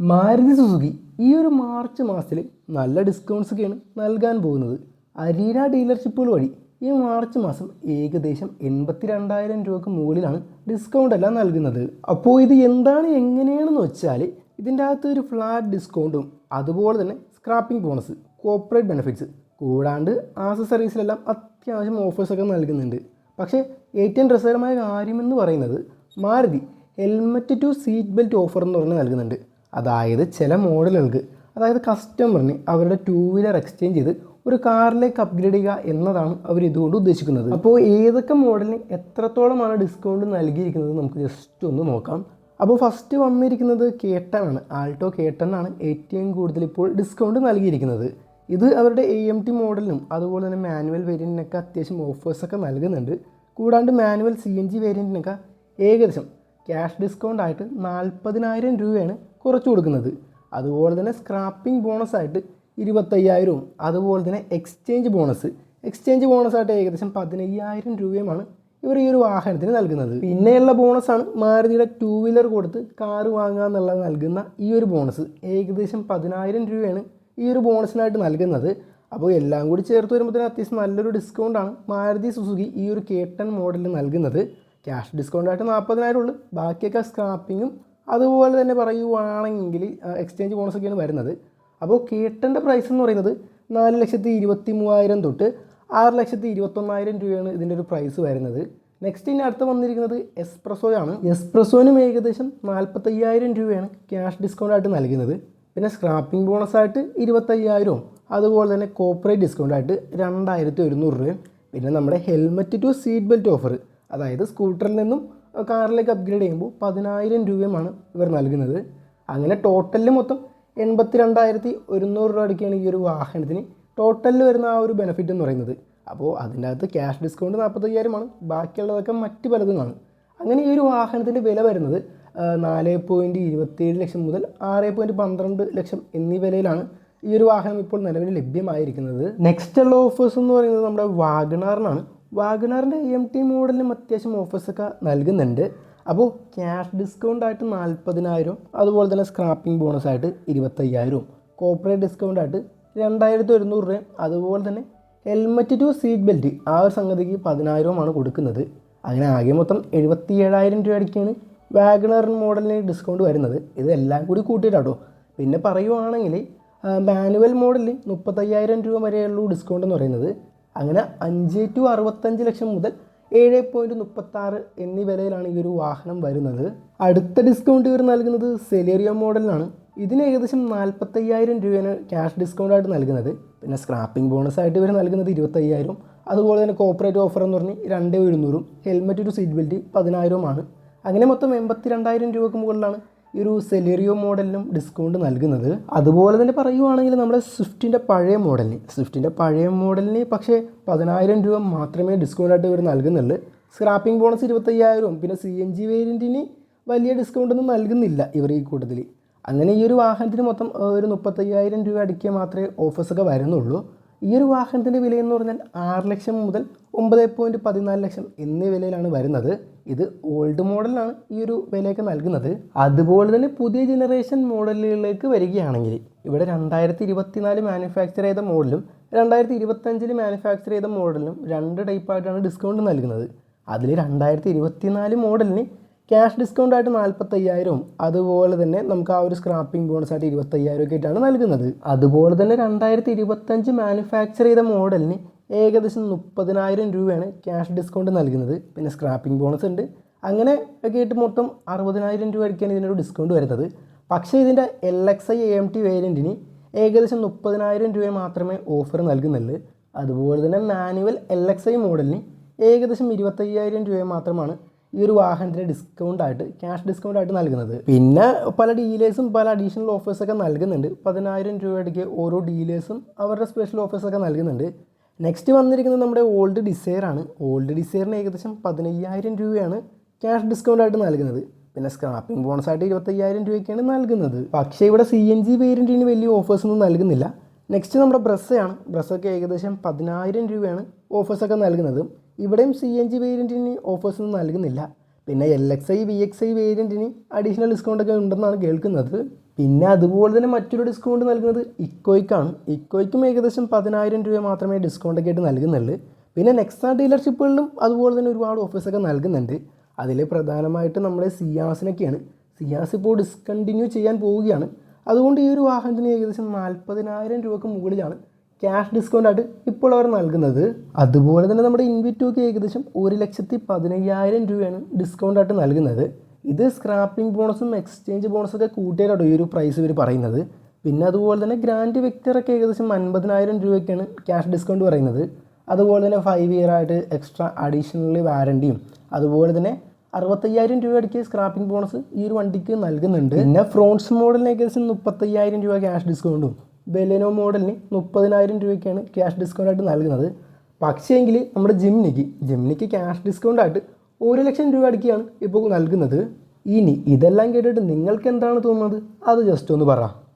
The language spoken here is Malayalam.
മാരുതി സുസുക്കി ഈ ഒരു മാർച്ച് മാസത്തിൽ നല്ല ഡിസ്കൗണ്ട്സൊക്കെയാണ് നൽകാൻ പോകുന്നത്. അരീന ഡീലർഷിപ്പുകൾ വഴി ഈ മാർച്ച് മാസം ഏകദേശം എൺപത്തി രണ്ടായിരം രൂപക്ക് മുകളിലാണ് ഡിസ്കൗണ്ട് എല്ലാം നൽകുന്നത്. അപ്പോൾ ഇത് എന്താണ് എങ്ങനെയാണെന്ന് വെച്ചാൽ ഇതിന്റെ അകത്ത് ഒരു ഫ്ലാറ്റ് ഡിസ്കൗണ്ടും അതുപോലെ തന്നെ സ്ക്രാപ്പിംഗ് ബോണസ് കോർപ്പറേറ്റ് ബെനിഫിറ്റ്സ് കൂടാണ്ട് ആക്സസറീസിലെല്ലാം അത്യാവശ്യം ഓഫേഴ്സൊക്കെ നൽകുന്നുണ്ട്. പക്ഷേ ഏറ്റവും രസകരമായ കാര്യമെന്ന് പറയുന്നത് Maruti helmet to seat belt offer എന്ന് പറഞ്ഞ് നൽകുന്നുണ്ട്. അതായത് ചില മോഡലുകൾക്ക് അതായത് കസ്റ്റമറിന് അവരുടെ ടൂ വീലർ എക്സ്ചേഞ്ച് ചെയ്ത് ഒരു കാറിലേക്ക് അപ്ഗ്രേഡ് ചെയ്യുക എന്നതാണ് അവർ ഇതുകൊണ്ട് ഉദ്ദേശിക്കുന്നത്. അപ്പോൾ ഏതൊക്കെ മോഡലിന് എത്രത്തോളമാണ് ഡിസ്കൗണ്ട് നൽകിയിരിക്കുന്നത് നമുക്ക് ജസ്റ്റ് ഒന്ന് നോക്കാം. അപ്പോൾ ഫസ്റ്റ് വന്നിരിക്കുന്നത് കേട്ടനാണ് ആൾട്ടോ കേട്ടനാണ് ഏറ്റവും കൂടുതൽ ഇപ്പോൾ ഡിസ്കൗണ്ട് നൽകിയിരിക്കുന്നത്. ഇത് അവരുടെ എ എം ടി മോഡലിനും അതുപോലെ തന്നെ മാനുവൽ വേരിയന്റിനൊക്കെ അത്യാവശ്യം ഓഫേഴ്സൊക്കെ നൽകുന്നുണ്ട്. കൂടാണ്ട് മാനുവൽ സി എൻ ജി വേരിയന്റിനൊക്കെ ഏകദേശം ക്യാഷ് ഡിസ്കൗണ്ട് ആയിട്ട് നാൽപ്പതിനായിരം രൂപയാണ് കുറച്ച് കൊടുക്കുന്നത്. അതുപോലെ തന്നെ സ്ക്രാപ്പിംഗ് ബോണസ് ആയിട്ട് ഇരുപത്തയ്യായിരവും. അതുപോലെ തന്നെ എക്സ്ചേഞ്ച് ബോണസ് എക്സ്ചേഞ്ച് ബോണസ് ആയിട്ട് ഏകദേശം പതിനയ്യായിരം രൂപയുമാണ് ഇവർ ഈ ഒരു വാഹനത്തിന് നൽകുന്നത്. പിന്നെയുള്ള ബോണസാണ് മാരുതിയുടെ ടൂ വീലർ കൊടുത്ത് കാർ വാങ്ങുക എന്നുള്ളത് നൽകുന്ന ഈ ഒരു ബോണസ് ഏകദേശം പതിനായിരം രൂപയാണ് ഈ ഒരു ബോണസിനായിട്ട് നൽകുന്നത്. അപ്പോൾ എല്ലാം കൂടി ചേർത്ത് വരുമ്പോഴത്തേന് അത്യാവശ്യം നല്ലൊരു ഡിസ്കൗണ്ടാണ് മാരുതി സുസുക്കി ഈ ഒരു കേട്ടൺ മോഡലിൽ നൽകുന്നത്. ക്യാഷ് ഡിസ്കൗണ്ട് ആയിട്ട് നാൽപ്പതിനായിരം ഉള്ളൂ. ബാക്കിയൊക്കെ സ്ക്രാപ്പിങ്ങും അതുപോലെ തന്നെ പറയുവാണെങ്കിൽ എക്സ്ചേഞ്ച് ബോണസൊക്കെയാണ് വരുന്നത്. അപ്പോൾ കേട്ടന്റെ പ്രൈസ് എന്ന് പറയുന്നത് നാല് ലക്ഷത്തി ഇരുപത്തി മൂവായിരം തൊട്ട് ആറ് ലക്ഷത്തി ഇരുപത്തൊന്നായിരം രൂപയാണ് ഇതിന്റെ ഒരു പ്രൈസ് വരുന്നത്. നെക്സ്റ്റ് ഇനി അടുത്ത് വന്നിരിക്കുന്നത് എസ്പ്രസോയാണ് എസ്പ്രസോനും ഏകദേശം നാൽപ്പത്തയ്യായിരം രൂപയാണ് ക്യാഷ് ഡിസ്കൗണ്ട് ആയിട്ട് നൽകുന്നത്. പിന്നെ സ്ക്രാപ്പിംഗ് ബോണസ് ആയിട്ട് ഇരുപത്തയ്യായിരവും അതുപോലെ തന്നെ കോപ്പറേറ്റ് ഡിസ്കൗണ്ട് ആയിട്ട് രണ്ടായിരത്തി ഒരുന്നൂറ് രൂപയും പിന്നെ നമ്മുടെ helmet to seat belt offer അതായത് സ്കൂട്ടറിൽ നിന്നും കാറിലേക്ക് അപ്ഗ്രേഡ് ചെയ്യുമ്പോൾ പതിനായിരം രൂപയുമാണ് ഇവർ നൽകുന്നത്. അങ്ങനെ ടോട്ടലിൽ മൊത്തം എൺപത്തി രണ്ടായിരത്തി ഒരുന്നൂറ് രൂപ അടിക്കുകയാണ് ഈ ഒരു വാഹനത്തിന് ടോട്ടലിൽ വരുന്ന ആ ഒരു ബെനിഫിറ്റ് എന്ന് പറയുന്നത്. അപ്പോൾ അതിന്റെ അകത്ത് ക്യാഷ് ഡിസ്കൗണ്ട് നാൽപ്പത്തയ്യായിരമാണ് ബാക്കിയുള്ളതൊക്കെ മറ്റ് പലതുമാണ്. അങ്ങനെ ഈ ഒരു വാഹനത്തിന്റെ വില വരുന്നത് നാല് പോയിന്റ് ഇരുപത്തിയേഴ് ലക്ഷം മുതൽ ആറ് പോയിന്റ് പന്ത്രണ്ട് ലക്ഷം എന്നീ വിലയിലാണ് ഈ ഒരു വാഹനം ഇപ്പോൾ നിലവിൽ ലഭ്യമായിരിക്കുന്നത്. നെക്സ്റ്റ് ഉള്ള ഓഫേഴ്സ് എന്ന് പറയുന്നത് നമ്മുടെ വാഗണാറിനാണ്. വാഗണാറിന്റെ എം ടി മോഡലിനും അത്യാവശ്യം ഓഫേഴ്സൊക്കെ നൽകുന്നുണ്ട്. അപ്പോൾ ക്യാഷ് ഡിസ്കൗണ്ട് ആയിട്ട് നാൽപ്പതിനായിരം അതുപോലെ തന്നെ സ്ക്രാപ്പിംഗ് ബോണസ് ആയിട്ട് ഇരുപത്തയ്യായിരവും കോപ്പറേറ്റ് ഡിസ്കൗണ്ട് ആയിട്ട് രണ്ടായിരത്തി ഒരുന്നൂറ് രൂപയും അതുപോലെ തന്നെ ഹെൽമറ്റ് ടു സീറ്റ് ബെൽറ്റ് ആ ഒരു സംഗതിക്ക് പതിനായിരവുമാണ് കൊടുക്കുന്നത്. അങ്ങനെ ആകെ മൊത്തം എഴുപത്തി ഏഴായിരം രൂപ അടിക്കാണ് വാഗണർ മോഡലിന് ഡിസ്കൗണ്ട് വരുന്നത്. ഇതെല്ലാം കൂടി കൂട്ടിയിട്ടാട്ടോ. പിന്നെ പറയുവാണെങ്കിൽ മാനുവൽ മോഡലിൽ മുപ്പത്തയ്യായിരം രൂപ വരെയുള്ളൂ ഡിസ്കൗണ്ട് എന്ന് പറയുന്നത്. അങ്ങനെ അഞ്ച് ടു അറുപത്തഞ്ച് ലക്ഷം മുതൽ ഏഴ് പോയിന്റ് മുപ്പത്താറ് എന്നീ വിലയിലാണ് ഈ ഒരു വാഹനം വരുന്നത്. അടുത്ത ഡിസ്കൗണ്ട് ഇവർ നൽകുന്നത് സെലേറിയോ മോഡലിനാണ് ഇതിന് ഏകദേശം നാൽപ്പത്തയ്യായിരം രൂപയാണ് ക്യാഷ് ഡിസ്കൗണ്ട് ആയിട്ട് നൽകുന്നത്. പിന്നെ സ്ക്രാപ്പിംഗ് ബോണസ് ആയിട്ട് ഇവർ നൽകുന്നത് ഇരുപത്തയ്യായിരം. അതുപോലെ തന്നെ കോപ്പറേറ്റ് ഓഫർ എന്ന് പറഞ്ഞ് രണ്ട് ഒരുന്നൂറും ഹെൽമെറ്റ് ഒരു സീറ്റ് ബെൽറ്റ് പതിനായിരവുമാണ്. അങ്ങനെ മൊത്തം എൺപത്തി രണ്ടായിരം രൂപക്ക് മുകളിലാണ് ഈ ഒരു സെലേറിയോ മോഡലിനും ഡിസ്കൗണ്ട് നൽകുന്നത്. അതുപോലെ തന്നെ പറയുവാണെങ്കിൽ നമ്മുടെ സ്വിഫ്റ്റിന്റെ പഴയ മോഡലിന്. സ്വിഫ്റ്റിന്റെ പഴയ മോഡലിന് പക്ഷേ പതിനായിരം രൂപ മാത്രമേ ഡിസ്കൗണ്ട് ആയിട്ട് ഇവർ നൽകുന്നുള്ളൂ. സ്ക്രാപ്പിംഗ് ബോണസ് ഇരുപത്തയ്യായിരവും പിന്നെ സി എൻ ജി വേരിയന്റിന് വലിയ ഡിസ്കൗണ്ട് ഒന്നും നൽകുന്നില്ല ഇവർ ഈ കൂട്ടത്തിൽ അങ്ങനെ ഈ ഒരു വാഹനത്തിന് മൊത്തം ഒരു മുപ്പത്തയ്യായിരം രൂപ അടിക്കുക മാത്രമേ ഓഫേഴ്സൊക്കെ വരുന്നുള്ളൂ. ഈ ഒരു വാഹനത്തിന്റെ വിലയെന്ന് പറഞ്ഞാൽ ആറ് ലക്ഷം മുതൽ ഒമ്പത് പോയിന്റ് പതിനാല് ലക്ഷം എന്നീ വിലയിലാണ് വരുന്നത്. ഇത് ഓൾഡ് മോഡലാണ് ഈ ഒരു വിലയൊക്കെ നൽകുന്നത്. അതുപോലെ തന്നെ പുതിയ ജനറേഷൻ മോഡലുകളിലേക്ക് വരികയാണെങ്കിൽ ഇവിടെ രണ്ടായിരത്തി ഇരുപത്തിനാല് മാനുഫാക്ചർ ചെയ്ത മോഡലും രണ്ടായിരത്തി ഇരുപത്തഞ്ചിൽ മാനുഫാക്ചർ ചെയ്ത മോഡലും രണ്ട് ടൈപ്പായിട്ടാണ് ഡിസ്കൗണ്ട് നൽകുന്നത്. അതിൽ രണ്ടായിരത്തി ഇരുപത്തിനാല് മോഡലിന് ക്യാഷ് ഡിസ്കൗണ്ട് ആയിട്ട് നാൽപ്പത്തയ്യായിരവും അതുപോലെ തന്നെ നമുക്ക് ആ ഒരു സ്ക്രാപ്പിംഗ് ബോണസ് ആയിട്ട് ഇരുപത്തയ്യായിരം ഒക്കെ ആയിട്ടാണ് നൽകുന്നത്. അതുപോലെ തന്നെ രണ്ടായിരത്തി ഇരുപത്തഞ്ച് മാനുഫാക്ചർ ചെയ്ത മോഡലിന് ഏകദേശം മുപ്പതിനായിരം രൂപയാണ് ക്യാഷ് ഡിസ്കൗണ്ട് നൽകുന്നത്. പിന്നെ സ്ക്രാപ്പിംഗ് ബോണസ് ഉണ്ട്. അങ്ങനെ ഒക്കെ ആയിട്ട് മൊത്തം അറുപതിനായിരം രൂപ അടിക്കാണ് ഇതിനൊരു ഡിസ്കൗണ്ട് വരുന്നത്. പക്ഷേ ഇതിന്റെ L X I M T വേരിയന്റിന് ഏകദേശം മുപ്പതിനായിരം രൂപ മാത്രമേ ഓഫർ നൽകുന്നുള്ളൂ. അതുപോലെ തന്നെ മാനുവൽ എൽ എക്സ് ഐ മോഡലിന് ഏകദേശം ഇരുപത്തയ്യായിരം രൂപ മാത്രമാണ് ഈ ഒരു വാഹനത്തിന് ഡിസ്കൗണ്ട് ആയിട്ട് ക്യാഷ് ഡിസ്കൗണ്ട് ആയിട്ട് നൽകുന്നത്. പിന്നെ പല ഡീലേഴ്സും പല അഡീഷണൽ ഓഫേഴ്സൊക്കെ നൽകുന്നുണ്ട്. പതിനായിരം രൂപയ്ക്ക് ഓരോ ഡീലേഴ്സും അവരുടെ സ്പെഷ്യൽ ഓഫേഴ്സൊക്കെ നൽകുന്നുണ്ട്. നെക്സ്റ്റ് വന്നിരിക്കുന്നത് നമ്മുടെ ഓൾഡ് ഡിസയർ ആണ്. ഓൾഡ് ഡിസയറിന് ഏകദേശം പതിനയ്യായിരം രൂപയാണ് ക്യാഷ് ഡിസ്കൗണ്ട് ആയിട്ട് നൽകുന്നത്. പിന്നെ സ്ക്രാപ്പിംഗ് ബോണസ് ആയിട്ട് ഇരുപത്തയ്യായിരം രൂപയ്ക്കാണ് നൽകുന്നത്. പക്ഷേ ഇവിടെ സി എൻ ജി വേരിയന്റിന് വലിയ ഓഫേഴ്സ് ഒന്നും നൽകുന്നില്ല. നെക്സ്റ്റ് നമ്മുടെ ബ്രസ്സയാണ് ബ്രസ്സൊക്കെ ഏകദേശം പതിനായിരം രൂപയാണ് ഓഫേഴ്സൊക്കെ നൽകുന്നത്. ഇവിടെയും സി എൻ ജി വേരിയന്റിന് ഓഫേഴ്സ് ഒന്നും നൽകുന്നില്ല. പിന്നെ L X I V X I വേരിയന്റിന് additional discount ഒക്കെ ഉണ്ടെന്നാണ് കേൾക്കുന്നത്. പിന്നെ അതുപോലെ തന്നെ മറ്റൊരു ഡിസ്കൗണ്ട് നൽകുന്നത് ഇക്കോയ്ക്കാണ് ഇക്കോയ്ക്കും ഏകദേശം പതിനായിരം രൂപ മാത്രമേ ഡിസ്കൗണ്ടൊക്കെ ആയിട്ട് നൽകുന്നുള്ളൂ. പിന്നെ നെക്സ ഡീലർഷിപ്പുകളിലും അതുപോലെ തന്നെ ഒരുപാട് ഓഫേഴ്സൊക്കെ നൽകുന്നുണ്ട്. അതിൽ പ്രധാനമായിട്ടും നമ്മുടെ സിയാസിനൊക്കെയാണ് സിയാസ് ഇപ്പോൾ ഡിസ്കണ്ടിന്യൂ ചെയ്യാൻ പോവുകയാണ്. അതുകൊണ്ട് ഈ ഒരു വാഹനത്തിന് ഏകദേശം നാൽപ്പതിനായിരം രൂപക്ക് മുകളിലാണ് ക്യാഷ് ഡിസ്കൗണ്ട് ആയിട്ട് ഇപ്പോൾ അവർ നൽകുന്നത്. അതുപോലെ തന്നെ നമ്മുടെ ഇൻവിറ്റോക്ക് ഏകദേശം ഒരു ലക്ഷത്തി പതിനയ്യായിരം രൂപയാണ് ഡിസ്കൗണ്ട് ആയിട്ട് നൽകുന്നത്. ഇത് സ്ക്രാപ്പിംഗ് ബോണസും എക്സ്ചേഞ്ച് ബോണസും ഒക്കെ കൂട്ടിയിട്ടാണ് ഈ ഒരു പ്രൈസ് ഇവർ പറയുന്നത്. പിന്നെ അതുപോലെ തന്നെ ഗ്രാൻഡ് വിക്ടറൊക്കെ ഏകദേശം അൻപതിനായിരം രൂപയ്ക്കാണ് ക്യാഷ് ഡിസ്കൗണ്ട് പറയുന്നത്. അതുപോലെ തന്നെ ഫൈവ് ഇയർ ആയിട്ട് എക്സ്ട്രാ അഡീഷണൽ വാറണ്ടിയും അതുപോലെ തന്നെ അറുപത്തയ്യായിരം രൂപ അടിക്ക് സ്ക്രാപ്പിംഗ് ബോണസ് ഈ ഒരു വണ്ടിക്ക് നൽകുന്നുണ്ട്. പിന്നെ ഫ്രോൺസ് മോഡലിന് ഏകദേശം മുപ്പത്തയ്യായിരം രൂപ ക്യാഷ് ഡിസ്കൗണ്ടും ബെലിനോ മോഡലിന് മുപ്പതിനായിരം രൂപയ്ക്കാണ് ക്യാഷ് ഡിസ്കൗണ്ട് ആയിട്ട് നൽകുന്നത്. പക്ഷേങ്കിൽ നമ്മുടെ ജിംനിക്ക് ജിംനിക്ക് ക്യാഷ് ഡിസ്കൗണ്ട് ആയിട്ട് ഒരു ലക്ഷം രൂപ അടിക്കുകയാണ് ഇപ്പോൾ നൽകുന്നത്. ഇനി ഇതെല്ലാം കേട്ടിട്ട് നിങ്ങൾക്ക് എന്താണ് തോന്നുന്നത്? അത് ജസ്റ്റ് ഒന്ന് പറ.